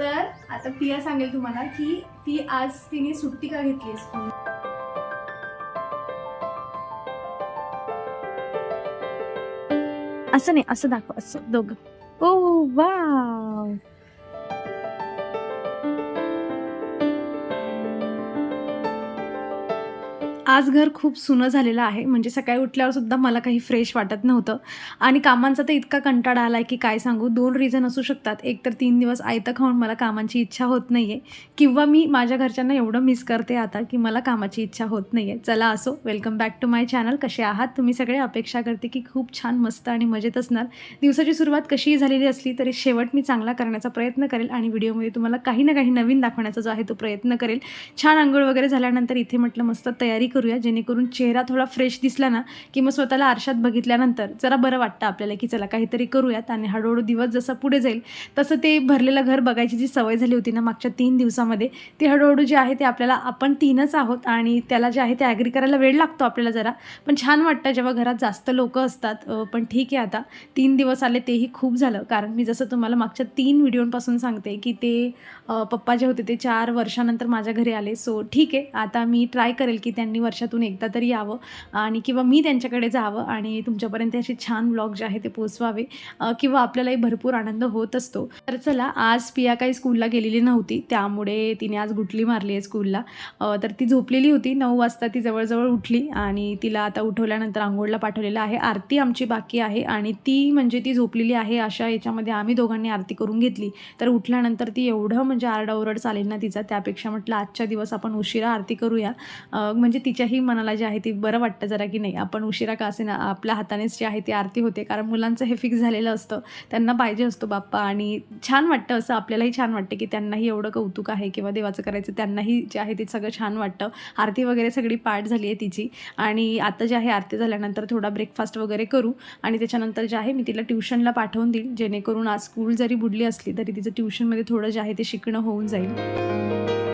तर आता पिया सांगेल तुम्हाला की ती आज तिने सुट्टी का घेतली स्कूल असं नाही असं दाखव असं दोघं. ओ वा! आज घर खूप सुनं झालेलं आहे. म्हणजे सकाळी उठल्यावर सुद्धा मला काही फ्रेश वाटत नव्हतं. आणि कामांचा तर इतका कंटाळा आला आहे की काय सांगू? दोन रिझन असू शकतात. एक तर तीन दिवस आयतं खाऊन मला कामांची इच्छा होत नाही आहे किंवा मी माझ्या घरच्यांना एवढं मिस करते आता की मला कामाची इच्छा होत नाही आहे चला असो. Welcome back to my channel कसे आहात? तुम्ही सगळे अपेक्षा करते की खूप छान मस्त आणि मजेत असणार. दिवसाची सुरुवात कशीही झालेली असली तरी शेवट मी चांगला करण्याचा प्रयत्न करेल आणि व्हिडिओमध्ये तुम्हाला काही ना काही नवीन दाखवण्याचा जो आहे तो प्रयत्न करेल. छान आंघोळ वगैरे झाल्यानंतर इथे म्हटलं मस्त तयारी करूया जेणेकरून चेहरा थोडा फ्रेश दिसला ना की मग स्वतःला आरशात बघितल्यानंतर जरा बरं वाटतं आपल्याला की चला काहीतरी करूयात आणि हळूहळू दिवस जसा पुढे जाईल तसं ते भरलेलं घर बघायची जी सवय झाली होती ना मागच्या तीन दिवसामध्ये ती हळूहळू जे आहे ते आपल्याला आपण तीनच आहोत आणि त्याला जे आहे ते ॲग्री करायला वेळ लागतो आपल्याला जरा. पण छान वाटतं जेव्हा घरात जास्त लोक असतात पण ठीक आहे आता. तीन दिवस आले तेही खूप झालं कारण मी जसं तुम्हाला मागच्या तीन व्हिडिओंपासून सांगते की ते पप्पा जे होते ते चार वर्षानंतर माझ्या घरी आले. सो ठीक आहे आता मी ट्राय करेल की त्यांनी वर्षातून एकदा तरी यावं आणि किंवा मी त्यांच्याकडे जावं आणि तुमच्यापर्यंत असे छान ब्लॉग जे आहे ते पोचवावे किंवा आपल्यालाही भरपूर आनंद होत असतो. तर चला आज पिया काही स्कूलला गेलेली नव्हती त्यामुळे तिने आज गुटली मारली आहे स्कूलला तर ती झोपलेली होती नऊ वाजता ती जवळजवळ उठली आणि तिला आता उठवल्यानंतर आंघोळला पाठवलेलं आहे. आरती आमची बाकी आहे आणि ती म्हणजे ती झोपलेली आहे अशा याच्यामध्ये आम्ही दोघांनी आरती करून घेतली. तर उठल्यानंतर ती एवढं म्हणजे आरडाओरड चालेल ना तिचा त्यापेक्षा म्हटलं आजच्या दिवस आपण उशिरा आरती करूया. म्हणजे तिच्या आईच्याही मनाला जे आहे ती बरं वाटतं जरा की नाही. आपण उशिरा का असे ना आपल्या हातानेच जे आहे ती आरती होते. कारण मुलांचं हे फिक्स झालेलं असतं. त्यांना पाहिजे असतो बाप्पा. आणि छान वाटतं असं आपल्यालाही छान वाटतं की त्यांनाही एवढं कौतुक आहे किंवा देवाचं करायचं त्यांनाही जे आहे ते सगळं छान वाटतं. आरती वगैरे सगळी पाठ झाली आहे तिची. आणि आता जे आहे आरती झाल्यानंतर थोडा ब्रेकफास्ट वगैरे करू. आणि त्याच्यानंतर जे आहे मी तिला ट्युशनला पाठवून देईल. जेणेकरून आज स्कूल जरी बुडली असली तरी तिचं ट्युशनमध्ये थोडं जे आहे ते शिकणं होऊन जाईल.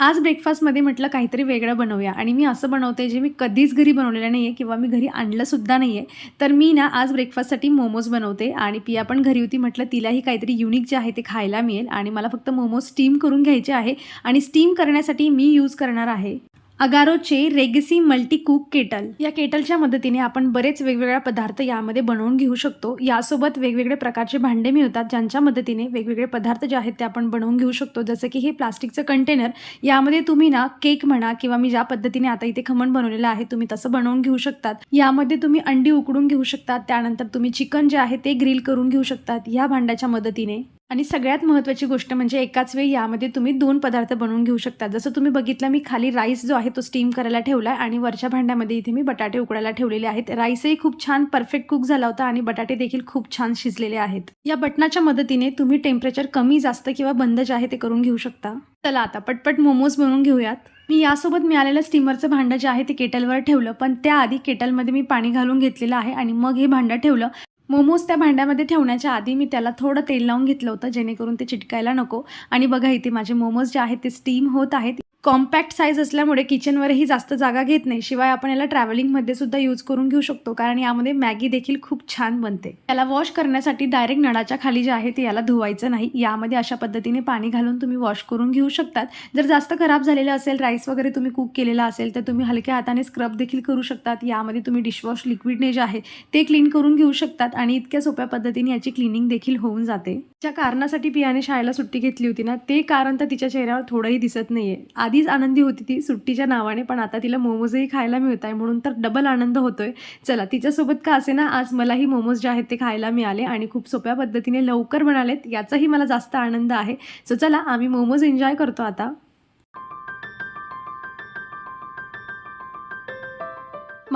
आज ब्रेकफास्टमध्ये म्हटलं काहीतरी वेगळं बनवूया. आणि मी असं बनवते जे मी कधीच घरी बनवलेलं नाही आहे किंवा मी घरी आणलंसुद्धा नाही आहे तर मी ना आज ब्रेकफास्टसाठी मोमोज बनवते आणि पिया पण घरी होती म्हटलं तिलाही काहीतरी युनिक जे आहे ते खायला मिळेल. आणि मला फक्त मोमोज स्टीम करून घ्यायचे आहे. आणि स्टीम करण्यासाठी मी यूज करणार आहे. अगारोचे रेगसी मल्टी कुक केटल. या केटलच्या मदतीने आपण बरेच वेगवेगळ्या पदार्थ यामध्ये बनवून घेऊ शकतो. यासोबत वेगवेगळे प्रकारचे भांडे मिळतात ज्यांच्या मदतीने वेगवेगळे पदार्थ जे आहेत ते आपण बनवून घेऊ शकतो. जसं की हे प्लास्टिकचं कंटेनर. यामध्ये तुम्ही ना केक म्हणा किंवा मी ज्या पद्धतीने आता इथे खमण बनवलेलं आहे तुम्ही तसं बनवून घेऊ शकतात. यामध्ये तुम्ही अंडी उकडून घेऊ शकतात. त्यानंतर तुम्ही चिकन जे आहे ते ग्रिल करून घेऊ शकतात. या भांड्याच्या मदतीने. आणि सगळ्यात महत्त्वाची गोष्ट म्हणजे एकाच वेळी यामध्ये तुम्ही दोन पदार्थ बनवून घेऊ शकता. जसं तुम्ही बघितलं मी खाली राईस जो आहे तो स्टीम करायला ठेवला आहे आणि वरच्या भांड्यामध्ये इथे मी बटाटे उकडायला ठेवलेले आहेत. राईसही खूप छान परफेक्ट कुक झाला होता आणि बटाटे देखील खूप छान शिजलेले आहेत. या बटनाच्या मदतीने तुम्ही टेम्परेचर कमी जास्त किंवा बंद जे आहे ते करून घेऊ शकता. चला आता पटपट मोमोज बनवून घेऊयात. मी यासोबत मिळालेलं स्टीमरचं भांडं जे आहे ते केटलवर ठेवलं पण त्याआधी केटलमध्ये मी पाणी घालून घेतलेलं आहे आणि मग हे भांडं ठेवलं. मोमोज त्या भांड्यामध्ये ठेवण्याच्या आधी मी त्याला थोडं तेल लावून घेतलं होतं जेणेकरून ते चिटकायला नको. आणि बघा इथे माझे मोमोज जे आहेत ते स्टीम होत आहेत. कॉम्पॅक्ट साईज असल्यामुळे किचनवरही जास्त जागा घेत नाही. शिवाय आपण याला ट्रॅव्हलिंगमध्ये सुद्धा यूज करून घेऊ शकतो. कारण यामध्ये मॅगी देखील खूप छान बनते. याला वॉश करण्यासाठी डायरेक्ट नळाच्या खाली जे आहे ते याला धुवायचं नाही. यामध्ये अशा पद्धतीने पाणी घालून तुम्ही वॉश करून घेऊ शकतात. जर जास्त खराब झालेलं असेल राईस वगैरे तुम्ही कुक केलेला असेल तर तुम्ही हलक्या हाताने स्क्रब देखील करू शकतात. यामध्ये तुम्ही डिशवॉश लिक्विडने जे आहे ते क्लीन करून घेऊ शकतात. आणि इतक्या सोप्या पद्धतीने याची क्लिनिंग देखील होऊन जाते. ज्या कारणासाठी पियाने शाळेला सुट्टी घेतली होती ना ते कारण तर तिच्या चेहऱ्यावर थोडंही दिसत नाही आहे आधीच आनंदी होती ती सुट्टीच्या नावाने पण आता तिला मोमोजही खायला मिळत आहे म्हणून तर डबल आनंद होतोय. चला तिच्यासोबत का असे ना आज मलाही मोमोज जे आहेत ते खायला मिळाले आणि खूप सोप्या पद्धतीने लवकर बनालेत याचाही मला जास्त आनंद आहे. सो चला आम्ही मोमोज एन्जॉय करतो आता.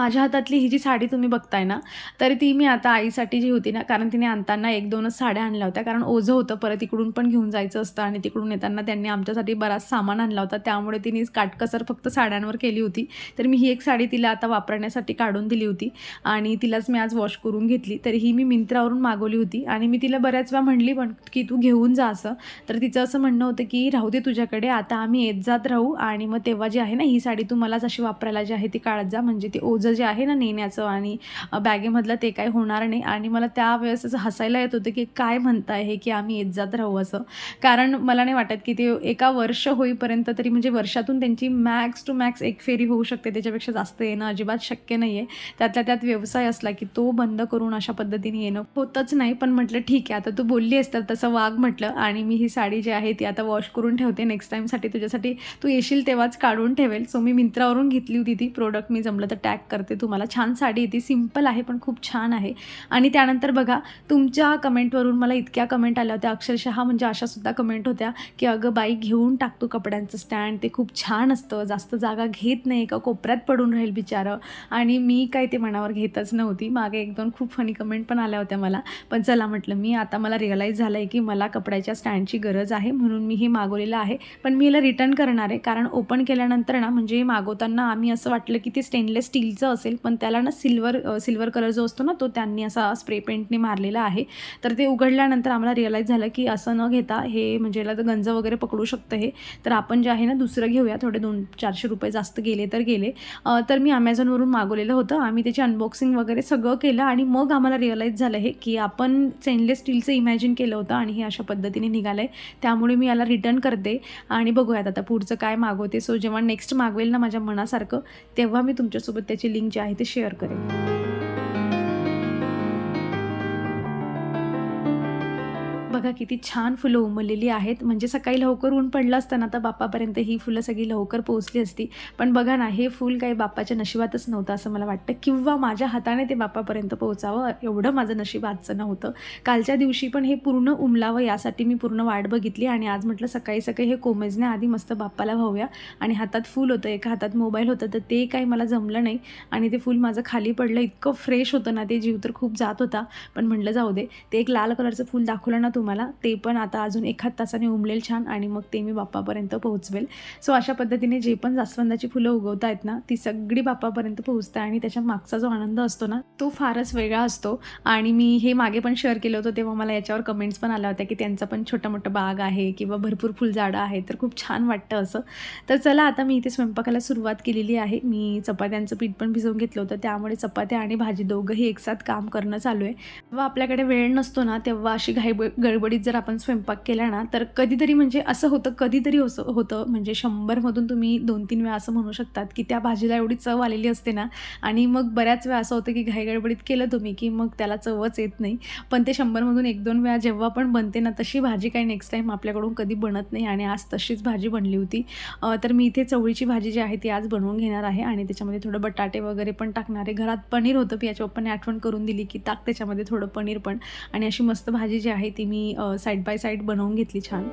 माझ्या हातातली ही जी साडी तुम्ही बघताय ना तर ती मी आता आईसाठी जी होती ना कारण तिने आणताना एक दोनच साड्या आणल्या होत्या. कारण ओझं होतं परत इकडून पण घेऊन जायचं असतं आणि तिकडून येताना त्यांनी आमच्यासाठी बराच सामान आणला होता. त्यामुळे तिने काटकसर फक्त साड्यांवर केली होती. तर मी ही एक साडी तिला आता वापरण्यासाठी काढून दिली होती आणि तिलाच मी आज वॉश करून घेतली. तर ही मी मिंत्रावरून मागवली होती आणि मी तिला बऱ्याच वेळा म्हणली पण की तू घेऊन जा असं. तर तिचं असं म्हणणं होतं की राहू दे तुझ्याकडे आता आम्ही येत जात राहू आणि मग तेव्हा जी आहे ना ही साडी तू मलाच अशी वापरायला जी आहे ती काढत जा म्हणजे ती ओझं ओझं जे आहे ना नेण्याचं आणि बॅगेमधलं ते काही होणार नाही. आणि मला त्यावेळेस असं हसायला येत होतं की काय म्हणताय हे की आम्ही येत जात राहू असं. कारण मला नाही वाटत की ते एका वर्ष होईपर्यंत तरी म्हणजे वर्षातून त्यांची मॅक्स टू मॅक्स एक फेरी होऊ शकते. त्याच्यापेक्षा जास्त येणं अजिबात शक्य नाही आहे त्यातल्या त्यात व्यवसाय असला की तो बंद करून अशा पद्धतीने येणं होतच नाही. पण म्हटलं ठीक आहे. आता तू बोलली आहेस तर तसं वाघ म्हटलं आणि मी ही साडी जी आहे ती आता वॉश करून ठेवते. नेक्स्ट टाईमसाठी तुझ्यासाठी तू येशील तेव्हाच काढून ठेवेल. सो मी मिंत्रावरून घेतली होती ती प्रोडक्ट मी जमलं तर टॅग करते तुम्हाला छान साडी येते. सिंपल आहे पण खूप छान आहे. आणि त्यानंतर बघा तुमच्या कमेंटवरून मला इतक्या कमेंट आल्या होत्या. अक्षरशः म्हणजे अशासुद्धा कमेंट होत्या की अगं बाई घेऊन टाकतो कपड्यांचं स्टँड ते खूप छान असतं. जास्त जागा घेत नाही का? कोपऱ्यात पडून राहील बिचारं. आणि मी काय ते मनावर घेतच नव्हती. मागे एक दोन खूप फनी कमेंट पण आल्या होत्या मला. पण चला म्हटलं मी आता मला रिअलाईज झालं आहे की मला कपड्याच्या स्टँडची गरज आहे. म्हणून मी हे मागवलेलं आहे. पण मी याला रिटर्न करणार आहे. कारण ओपन केल्यानंतर ना म्हणजे मागवताना आम्ही असं वाटलं की ते स्टेनलेस स्टील स्टीलचं असेल पण त्याला ना सिल्वर सिल्वर कलर जो असतो ना तो त्यांनी असा स्प्रे पेंटने मारलेला आहे. तर ते उघडल्यानंतर आम्हाला रिअलाईज झालं की असं न घेता हे म्हणजे याला तर गंज वगैरे पकडू शकतं हे. तर आपण जे आहे ना दुसरं घेऊया. थोडे दोन चारशे रुपये जास्त गेले तर गेले. तर मी अमेझॉनवरून मागवलेलं होतं. आम्ही त्याची अनबॉक्सिंग वगैरे सगळं केलं आणि मग आम्हाला रिअलाईज झालं हे की आपण स्टेनलेस स्टीलचं इमॅजिन केलं होतं आणि हे अशा पद्धतीने निघालं आहे त्यामुळे मी याला रिटर्न करते आणि बघूयात आता पुढचं काय मागवते. सो जेव्हा नेक्स्ट मागवेल ना माझ्या मनासारखं तेव्हा मी तुमच्यासोबत त्याची लिंक जी आहे ते शेअर करेन. बघा किती छान फुलं उमललेली आहेत. म्हणजे सकाळी लवकर ऊन पडलं असतं ना तर बाप्पापर्यंत ही फुलं सगळी लवकर पोहोचली असती. पण बघा ना हे फूल काही बाप्पाच्या नशिबातच नव्हतं असं मला वाटतं. किंवा माझ्या हाताने ते बाप्पापर्यंत पोहोचावं एवढं माझं नशीब आजचं नव्हतं. कालच्या दिवशी पण हे पूर्ण उमलावं यासाठी मी पूर्ण वाट बघितली आणि आज म्हटलं सकाळी सकाळी हे कोमेजण्याआधी आधी मस्त बाप्पाला व्हावूया. आणि हातात फूल होतं एका हातात मोबाईल होतं तर ते काही मला जमलं नाही. आणि ते फूल माझं खाली पडलं इतकं फ्रेश होतं ना ते जीव तर खूप जात होता. पण म्हटलं जाऊ दे ते एक लाल कलरचं फूल दाखवलं ना तुम्हाला मला ते पण आता अजून एखाद तासाने उमलेल छान आणि मग ते मी बाप्पापर्यंत पोहोचवेल. सो अशा पद्धतीने जे पण जास्वंदाची फुलं उगवत आहेत ना ती सगळी बाप्पापर्यंत पोहोचते आणि त्याच्या मागचा जो आनंद असतो ना तो फारच वेगळा असतो. आणि मी हे मागे पण शेअर केलं होतं तेव्हा मला याच्यावर कमेंट्स पण आल्या होत्या की त्यांचा पण छोटा मोठा बाग आहे किंवा भरपूर फुलझाडं आहे तर खूप छान वाटतं असं. तर चला आता मी इथे स्वयंपाकाला सुरुवात केलेली आहे. मी चपात्यांचं पीठ पण भिजवून घेतलं होतं. त्यामुळे चपात्या आणि भाजी दोघंही एकसाथ काम करणं चालू आहे. जेव्हा आपल्याकडे वेळ नसतो ना तेव्हा अशी घाई गडबडीत जर आपण स्वयंपाक केला ना तर कधीतरी म्हणजे असं होतं कधीतरी असं होतं म्हणजे शंभरमधून तुम्ही दोन तीन वेळा असं म्हणू शकतात की त्या भाजीला एवढी चव आलेली असते ना. आणि मग बऱ्याच वेळा असं होतं की घाईगडबडीत केलं तुम्ही की मग त्याला चवच येत नाही. पण ते शंभरमधून एक दोन वेळा जेव्हा पण बनते ना तशी भाजी काही नेक्स्ट टाईम आपल्याकडून कधी बनत नाही आणि आज तशीच भाजी बनली होती. तर मी इथे चवळीची भाजी जी आहे ती आज बनवून घेणार आहे आणि त्याच्यामध्ये थोडं बटाटे वगैरे पण टाकणार आहे. घरात पनीर होतं पियाच्या पप्पाने आठवण करून दिली की टाक त्याच्यामध्ये थोडं पनीर पण. आणि अशी मस्त भाजी जी आहे ती मी साईड बाय साईड बनवून घेतली छान.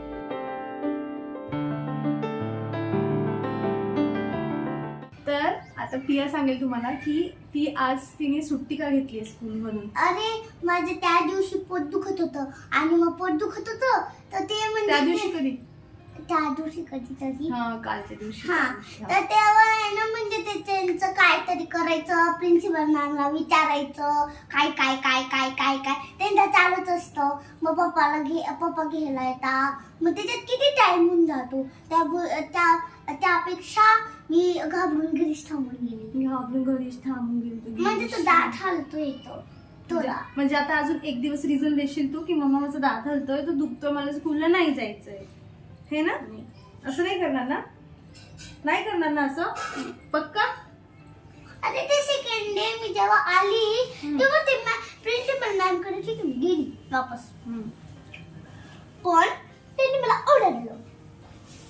तर आता पिया सांगेल तुम्हाला की ती आज तिने सुट्टी का घेतली स्कूलमधून? अरे माझं त्या दिवशी पोट दुखत होतं आणि मग पोट दुखत होतं तर ते त्या दिवशी म्हणजे कधी? त्या दिवशी कधीतरी हा कालच्या दिवशी. तर. तेव्हा आहे ना म्हणजे ते त्यांचं काहीतरी करायचं प्रिन्सिपल मॅमला विचारायचं काय काय काय काय काय काय. त्यांचं चालूच असतं. मग पप्पाला घे पप्पा घ्यायला येतात. मग त्याच्यात किती टाइम होऊन जातो. त्या त्यापेक्षा मी घाबरून घरीच थांबून गेली. मी घाबरून घरीच थांबून गेली. म्हणजे तो दात हलतो येतो म्हणजे म्हणजे आता अजून एक दिवस रिझन देशील तू की मम्मा माझा दात हलतोय तो दुखतोय मला स्कूलला नाही जायचंय. हे ना? असं नाही करणार ना? नाही करणार ना असं? पक्का? अरे ते सेकंड डे मी जेव्हा आली. तेव्हा ते प्रिन्सिपल मॅमकडे ठीक गेली वापस. पण त्यांनी मला ओरडलं.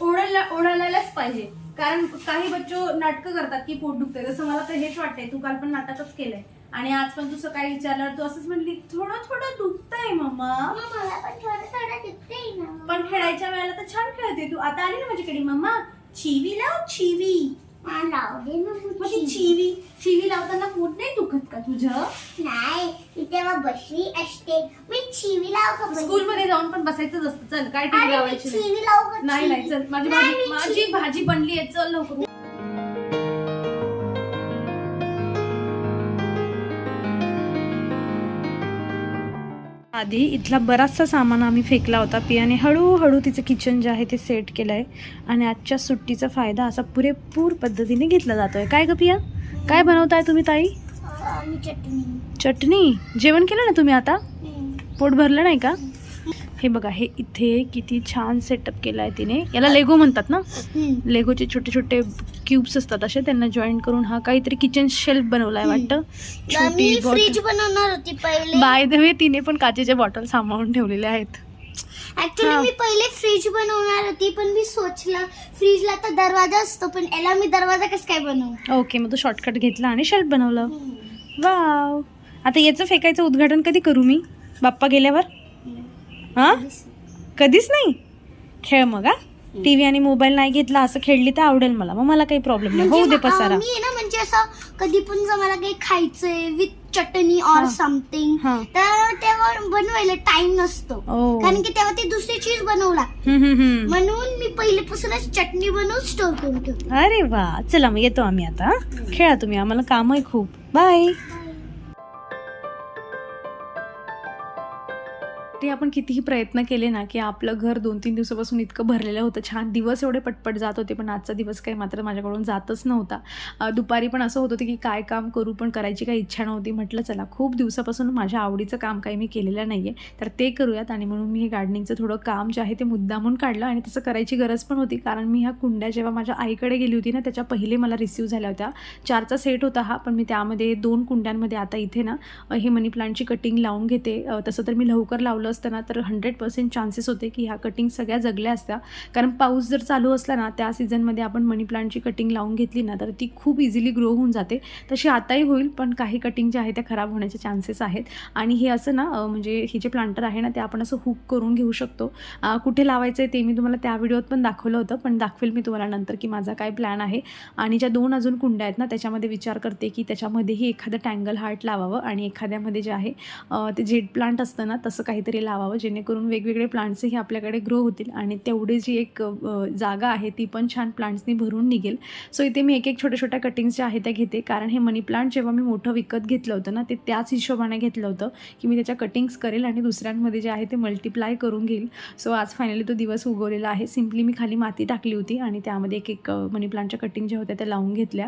ओढायला ओढायलाच पाहिजे. कारण काही बच्चो नाटकं करतात की पोट दुखतंय. जसं मला तर हेच वाटतंय तू काल पण नाटकच केलंय. आणि आज पण तू सकाळी विचारल्यावर तू असंच म्हणली थोडं थोडं दुखतंय मम्मा मला पण थोडं थोडं दिसतंय ना. पण खेळायच्या वेळेला तर छान खेळते. तू आता आली ना माझ्याकडे मम्मा चिवी लाव चिवी. मला लावू दे ना मग मग ती चिवी. चिवी लावताना पोट नाही दुखत का तुझं? नाही मी तेव्हा बसली असते. मी चिवी लावू का पहिले? स्कूल मध्ये जाऊन पण बसायचंच असतं. चल काय टीव्ही अरे मी लावायची नाही. चिवी लावू का नाही नाही चिवी? चल माझी नाही, भाजी मी माझी भाजी बनली आहे. चल लवकर. आधी इथला बराचसा सामान आम्ही फेकला होता. पियाने हळूहळू तिचं किचन जे आहे ते सेट केलं आहे आणि आजच्या सुट्टीचा फायदा असा पुरेपूर पद्धतीने घेतला जातोय. काय ग पिया? काय बनवताय तुम्ही ताई? चटणी. चटणी? जेवण केलं ना तुम्ही आता. पोट भरलं नाही का? हे बघा हे इथे किती छान सेटअप केलं आहे तिने. याला लेगो म्हणतात ना. लेगोचे छोटे छोटे क्यूब्स असतात असे त्यांना जॉईन करून हा काहीतरी किचन शेल्फ बनवलाय वाटतं. मी छोटी फ्रीज बनवणार होती पहिले. बाय द वे तिने पण काचेच्या बॉटल सांभाळून ठेवलेल्या आहेत. ऍक्च्युली. मी पहिले फ्रीज बनवणार होती पण मी सोचलं फ्रीजला तर दरवाजा असतो पण याला मी दरवाजा कसं काय बनवू? ओके मग तू शॉर्टकट घेतला आणि शेल्फ बनवलं. वाव आता याचं फेकायचं उद्घाटन कधी करू मी? बाप्पा गेल्यावर? हा? कधीच नाही? खेळ मग हा? टी व्ही आणि मोबाईल नाही घेतला असं खेळली तर आवडेल मला. मग मला काही प्रॉब्लेम नाही. होऊ दे म्हणजे, पसारा. मी ना म्हणजे असं कधी पण जर मला काही खायचंय विथ चटणी हा. ऑर समथिंग हा. तर तेव्हा बनवायला टाइम नसतो. ओ. कारण की तेव्हा ती दुसरी चीज बनवला हम्म, हम्म, हम्म. म्हणून मी पहिलेपासूनच चटणी बनवून स्टोर करून ठेवतो. अरे वा. चला मग येतो आम्ही आता हा? खेळा तुम्ही. आम्हाला काम आहे खूप. बाय ते आपण कितीही प्रयत्न केले ना की आपलं घर दोन तीन दिवसापासून इतकं भरलेलं होतं. छान दिवस एवढे पटपट जात होते पण आजचा दिवस काही मात्र माझ्याकडून जातच नव्हता. दुपारी पण असं होत होतं की काय काम करू पण करायची काही इच्छा नव्हती. म्हटलं चला खूप दिवसापासून माझ्या आवडीचं काम काही मी केलेलं नाही आहे तर ते करूयात. आणि म्हणून मी हे गार्डनिंगचं थोडं काम जे आहे ते मुद्दामून काढलं आणि तसं करायची गरज पण होती. कारण मी ह्या कुंड्या जेव्हा माझ्या आईकडे गेली होती ना त्याच्या पहिले मला रिसिव्ह झाल्या होत्या. चारचा सेट होता हा पण मी त्यामध्ये दोन कुंड्यांमध्ये आता इथे ना हे मनी प्लांटची कटिंग लावून घेते. तसं तर मी लवकर लावलं असतं असताना तर हंड्रेड पर्सेंट चान्सेस होते की ह्या कटिंग सगळ्या जगल्या असत्या. कारण पाऊस जर चालू असला ना त्या सीझनमध्ये आपण मनी प्लांटची कटिंग लावून घेतली ना तर ती खूप इझिली ग्रो होऊन जाते. तशी आताही होईल पण काही कटिंग ज्या आहेत त्या खराब होण्याचे चान्सेस आहेत. आणि हे असं ना म्हणजे हे जे प्लांटर आहे ना ते आपण असं हुक करून घेऊ शकतो. कुठे लावायचं आहे ते मी तुम्हाला त्या व्हिडिओत पण दाखवलं होतं पण दाखवेल मी तुम्हाला नंतर की माझा काय प्लॅन आहे. आणि ज्या दोन अजून कुंड्या आहेत ना त्याच्यामध्ये विचार करते की त्याच्यामध्येही एखादं टँगल हार्ट लावावं आणि एखाद्यामध्ये जे आहे ते जेड प्लांट असतं ना तसं काहीतरी लावावं जेणेकरून वेगवेगळे प्लांट्सही आपल्याकडे ग्रो होतील आणि तेवढी जी एक जागा आहे ती पण छान प्लांट्सनी भरून निघेल. सो इथे मी एक एक छोट्या छोट्या कटिंग्स ज्या आहेत त्या घेते. कारण हे मनी प्लांट जेव्हा मी मोठं विकत घेतलं होतं ना ते त्याच हिशोबाने घेतलं होतं की मी त्याच्या कटिंग्स करेल आणि दुसऱ्यांमध्ये जे आहे ते मल्टिप्लाय करून घेईल. सो आज फायनली तो दिवस उगवलेला आहे. सिम्पली मी खाली माती टाकली होती आणि त्यामध्ये एक एक मनी प्लांटच्या कटिंग ज्या होत्या त्या लावून घेतल्या.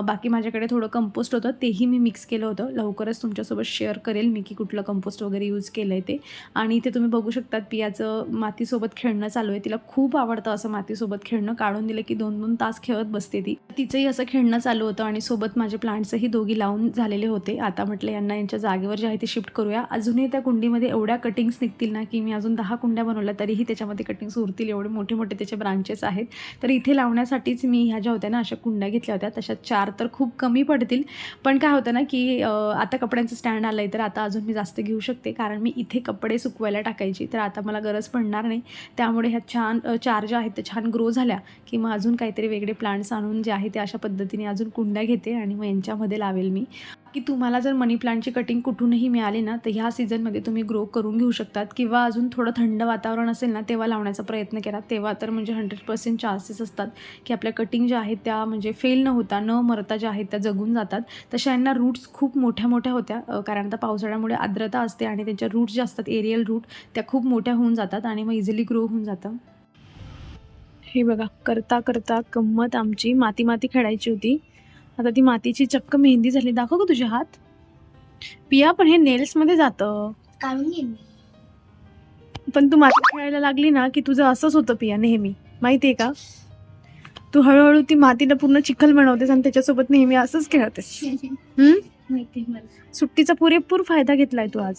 बाकी माझ्याकडे थोडं कंपोस्ट होतं. तेही मी मिक्स केलं होतं. लवकरच तुमच्यासोबत शेअर करेल मी की कुठलं कंपोस्ट वगैरे यूज केलं आहे ते. आणि इथे तुम्ही बघू शकतात पियाचं मातीसोबत खेळणं चालू आहे. तिला खूप आवडतं असं मातीसोबत खेळणं. काढून दिलं की दोन दोन तास खेळत बसते ती. तिचंही असं खेळणं चालू होतं आणि सोबत माझे प्लांट्सही दोघी लावून झालेले होते. आता म्हटलं यांना यांच्या जागेवर जे आहे ते शिफ्ट करूया. अजूनही त्या कुंडीमध्ये एवढ्या कटिंग्स निघतील ना की मी अजून दहा कुंड्या बनवल्या तरीही त्याच्यामध्ये कटिंग्स उरतील. एवढे मोठे मोठे त्याचे ब्रांचेस आहेत. तर इथे लावण्यासाठीच मी ह्या ज्या होत्या ना अशा कुंड्या घेतल्या होत्या. तशा चार तर खूप कमी पडतील. पण काय होतं ना की आता कपड्यांचं स्टँड आलं आहे तर आता अजून मी जास्त घेऊ शकते. कारण मी इथे कपडे सुकवायला टाकायची. तर आता मला गरज पडणार नाही. त्यामुळे ह्या छान चार ज्या आहेत त्या छान ग्रो झाल्या की मग अजून काहीतरी वेगळे प्लांट्स आणून जे आहे ते अशा पद्धतीने अजून कुंड्या घेते आणि मग यांच्यामध्ये लावेल मी. की तुम्हाला जर मनी प्लांटची कटिंग कुठूनही मिळाली ना तर ह्या सीझनमध्ये तुम्ही ग्रो करून घेऊ शकतात. किंवा अजून थोडं थंड वातावरण असेल ना तेव्हा लावण्याचा प्रयत्न केला तेव्हा तर म्हणजे हंड्रेड पर्सेंट चान्सेस असतात की आपल्या कटिंग ज्या आहेत त्या म्हणजे फेल न होता न मरता ज्या आहेत त्या जगून जातात. तशा यांना रूट्स खूप मोठ्या मोठ्या होत्या कारण आता पावसाळ्यामुळे आर्द्रता असते आणि त्यांच्या रूट्स ज्या असतात एरियल रूट त्या खूप मोठ्या होऊन जातात आणि मग इझिली ग्रो होऊन जातं. हे बघा करता करता गंमत आमची माती माती खेळायची होती. आता ती मातीची चक्क मेहंदी झाली. दाखव का तुझे हात. पिया पण हे नेल्समध्ये जातं. काढून घेईन मी. पण तू माती खेळायला लागली ना की तुझं असंच होतं पिया नेहमी. माहिती आहे का? तू हळूहळू ती मातीला पूर्ण चिखल बनवतेस आणि त्याच्यासोबत नेहमी असंच खेळतेस. हम्म? माहिती आहे मला. सुट्टीचा पुरेपूर फायदा घेतलाय तू आज.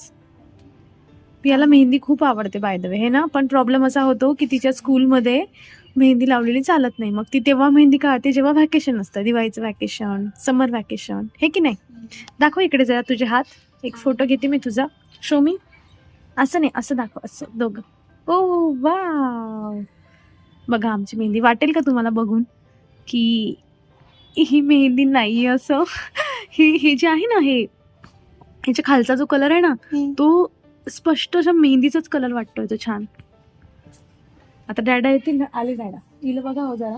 पियाला मेहंदी खूप आवडते बाय द वे हे ना? पण प्रॉब्लेम असा होतो की तिच्या स्कूलमध्ये मेहंदी लावलेली चालत नाही. मग ती तेव्हा मेहंदी काढते जेव्हा व्हॅकेशन असतं दिवाळीचं व्हॅकेशन समर व्हॅकेशन हे की नाही? दाखव इकडे जरा तुझे हात. एक फोटो घेते मी तुझा. शो मी असं नाही असं दाखव असं दोघं. ओ वा बघा आमची मेहंदी वाटेल का तुम्हाला बघून? की ही मेहंदी नाही असं. ही हे जे आहे ना हे ह्याच्या खालचा जो कलर आहे ना. तो स्पष्ट अशा मेहंदीचाच कलर वाटतोय तो छान. आता डॅडा येतील ना आले डॅडा. तिला बघा हो जरा.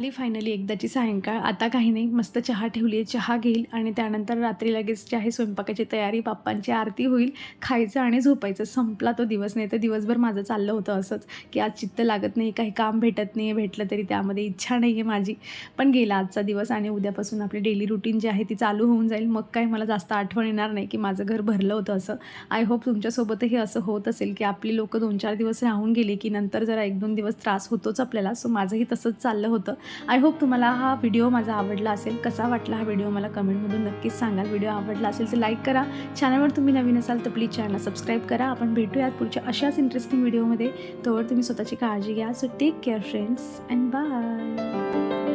आली फायनली एकदाची सायंकाळ. आता काही नाही मस्त चहा ठेवली आहे चहा घेईल आणि त्यानंतर रात्री लगेच जे आहे स्वयंपाकाची तयारी बाप्पांची आरती होईल. खायचं आणि झोपायचं. संपला तो दिवस नाही तर दिवसभर माझं चाललं होतं असंच की आज चित्त लागत नाही काही काम भेटत नाही भेटलं तरी त्यामध्ये इच्छा नाही आहे माझी. पण गेला आजचा दिवस आणि उद्यापासून आपली डेली रुटीन जी आहे ती चालू होऊन जाईल. मग काय मला जास्त आठवण येणार नाही की माझं घर भरलं होतं असं. आय होप तुमच्यासोबतही असं होत असेल की आपली लोक दोन चार दिवस राहून गेले की नंतर जरा एक दोन दिवस त्रास होतोच आपल्याला. सो माझंही तसंच चाललं होतं. आय होप तुम्हाला हा व्हिडिओ माझा आवडला असेल. कसा वाटला हा व्हिडिओ मला कमेंटमधून नक्कीच सांगाल. व्हिडिओ आवडला असेल तर लाईक करा. चॅनलवर तुम्ही नवीन असाल तर प्लीज चॅनल सबस्क्राईब करा. आपण भेटूयात पुढच्या अशाच इंटरेस्टिंग व्हिडिओमध्ये तोवर तुम्ही स्वतःची काळजी घ्या. So take care friends and bye